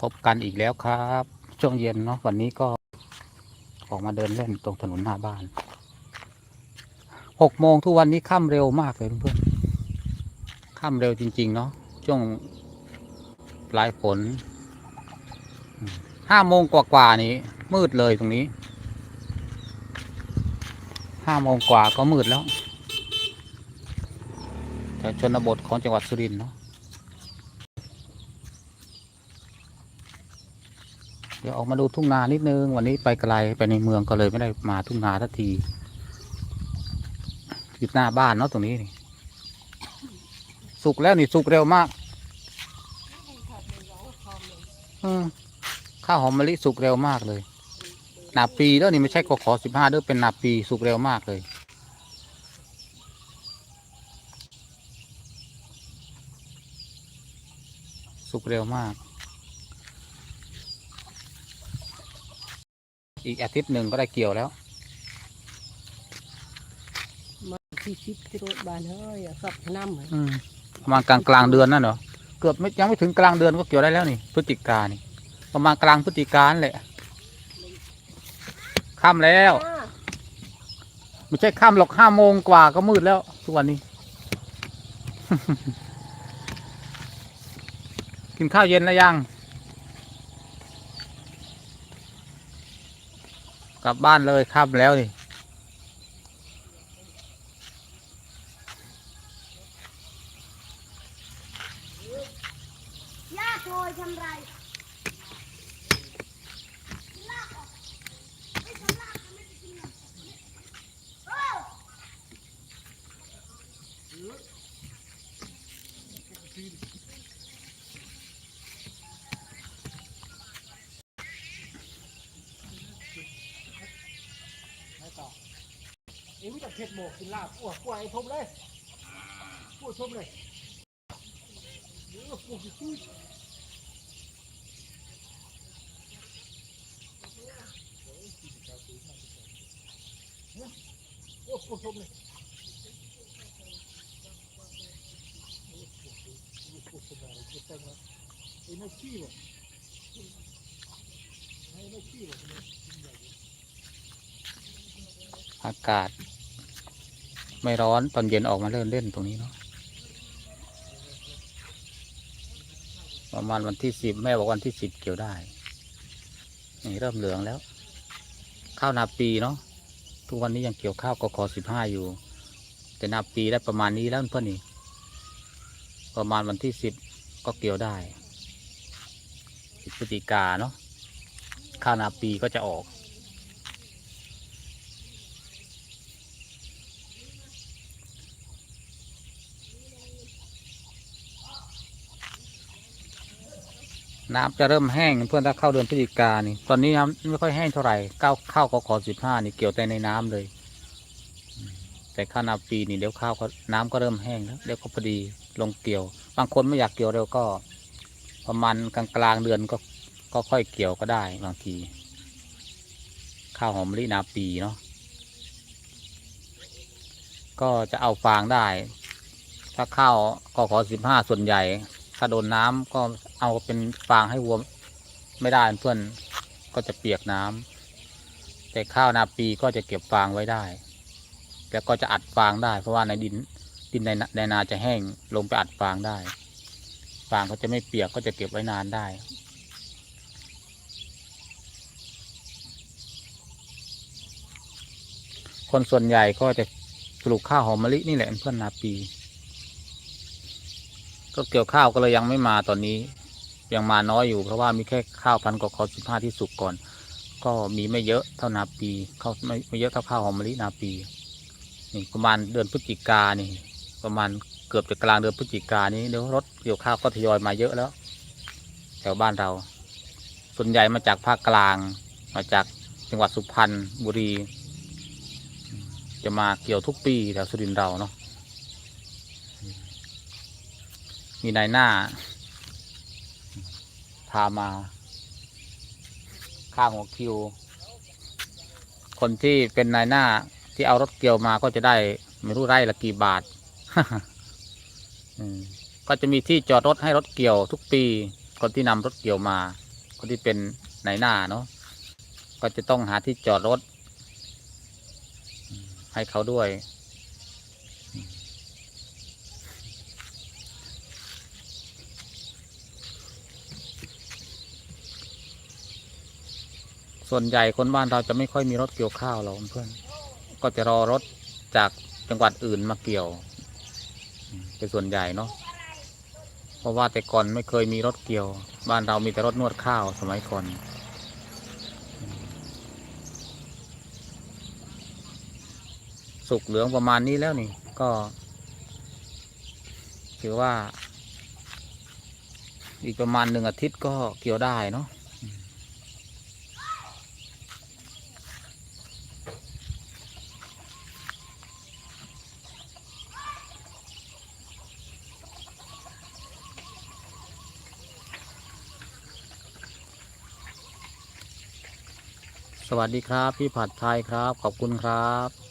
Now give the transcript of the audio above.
พบกันอีกแล้วครับ ช่วงเย็นเนาะวันนี้ก็ออกมาเดินเล่นตรงถนนหน้าบ้านหกโมงทุกวันนี้ค่ำเร็วมากเลยเพื่อนๆค่ำเร็วจริง ๆ เนาะช่วงปลายฝนห้าโมงกว่าๆนี้ มืดเลยตรงนี้ห้าโมงกว่าก็มืดแล้วแถวชนบทของจังหวัดสุรินทร์เนาะ เดี๋ยวออกมาดูทุ่งนานิดนึง วันนี้ไปไกลไปในเมืองก็เลยไม่ได้มาทุ่งนาทันทีอยู่หน้าบ้านเนาะตรงนี้นี่สุกแล้วนี่สุกเร็วมากข้าวหอมมะลิสุกเร็วมากเลยนาปีแล้วนี่ไม่ใช่กขอสิบห้าเด้อเป็นนาปีสุกเร็วมากเลยสุกเร็วมาก อีกอาทิตย์หนึ่งก็ได้เกี่ยวแล้วมาที่ชิดที่รถบานเฮ้ยอะสับน้ำเหมือนอืมประมาณกลางกลางๆเดือนนั่นเหรอเกือบไม่ยังไม่ถึงกลางเดือนก็เกี่ยวได้แล้วนี่พฤศจิกานี่ ประมาณกลางพฤศจิกาแหละค่ำแล้วไม่ใช่ค่ำหรอกห้าโมงกว่าก็มืดแล้วทุกวันนี้ กินข้าวเย็นแล้วยัง กลับบ้านเลยค่ำแล้วนี่ ย่รเอ็งจะเผ็ดหมกกินลาบอ้วกกล้วยไอ้ทมเลยพูดทมเลยเออพูดชื่อโอ้พูดทมเลยพูดทมอะไรพูดเต็มแล้วไอ้ไม่ขี้เลยไอ้ไม่ขี้เลยอากาศ ไม่ร้อนตอนเย็นออกมาเล่นเล่นตรงนี้เนาะประมาณวันที่สิบแม่บอกวันที่สิบเกี่ยวได้นี่เริ่มเหลืองแล้ว ข้าวนาปีเนาะทุกวันนี้ยังเกี่ยวข้าวกขอสิบห้าอยู่ แต่นาปีได้ประมาณนี้แล้วเพื่อนนี่ประมาณวันที่สิบก็เกี่ยวได้สิบพฤศจิกาเนาะข้าวนาปีก็จะออก น้ำจะเริ่มแห้งเพื่อนถ้าเข้าเดือนพฤศจิกานี่ตอนนี้น้ำไม่ค่อยแห้งเท่าไหร่ก้าวข้าวก็ขอสิบห้านี่เกี่ยวแต่ในน้ำเลย แต่ข้าวนาปีนี่เดี๋ยวข้าวก็น้ำก็เริ่มแห้งแล้วเดี๋ยวก็พอดีลงเกี่ยว บางคนไม่อยากเกี่ยวเร็วก็ ประมาณกลางกลางเดือนก็ก็ค่อยเกี่ยวก็ได้บางทีข้าวหอมมะลินาปีเนาะก็จะเอาฟางได้ ถ้าข้าวก็ขอสิบห้าส่วนใหญ่ ถ้าโดนน้ำก็เอาเป็นฟางให้วัวไม่ได้เพื่อนก็จะเปียกน้ำแต่ข้าวนาปีก็จะเก็บฟางไว้ได้ แล้วก็จะอัดฟางได้ เพราะว่าในดินดินในนาในนาจะแห้งลงไปอัดฟางได้ ฟางก็จะไม่เปียกก็จะเก็บไว้นานได้คนส่วนใหญ่ก็จะปลูกข้าวหอมมะลินี่แหละเพื่อนนาปี ก็เกี่ยวข้าวก็เลยยังไม่มาตอนนี้ ยังมาน้อยอยู่เพราะว่ามีแค่ข้าวพันกคอสิบห้าที่สุกก่อน ก็มีไม่เยอะเท่านาปีข้าวไม่ไม่เยอะเท่าข้าวหอมมะลินาปีนี่ประมาณเดือนพฤศจิกานี่ ประมาณเกือบจะกลางเดือนพฤศจิกานี้เดี๋ยวรถเกี่ยวข้าวก็ทยอยมาเยอะแล้ว แถวบ้านเรา ส่วนใหญ่มาจากภาคกลาง มาจากจังหวัดสุพรรณบุรี จะมาเกี่ยวทุกปีแถวสุรินทร์เราเนาะ มีนายหน้า พามา ข้างหัวคิว คนที่เป็นนายหน้าที่เอารถเกี่ยวมาก็จะได้ไม่รู้ไร่ละกี่บาทก็จะมีที่จอดรถให้รถเกี่ยวทุกปี คนที่นำรถเกี่ยวมา คนที่เป็นนายหน้าเนาะก็จะต้องหาที่จอดรถ ให้เขาด้วย ส่วนใหญ่คนบ้านเราจะไม่ค่อยมีรถเกี่ยวข้าวหรอกเพื่อนก็จะรอรถจากจังหวัดอื่นมาเกี่ยวเป็นส่วนใหญ่เนาะเพราะว่าแต่ก่อนไม่เคยมีรถเกี่ยว บ้านเรามีแต่รถนวดข้าวสมัยก่อนสุกเหลืองประมาณนี้แล้วนี่ก็ ถือว่า อีกประมาณหนึ่งอาทิตย์ก็เกี่ยวได้เนาะ วัสดีครับ พี่ผัดไทยครับ ขอบคุณครับ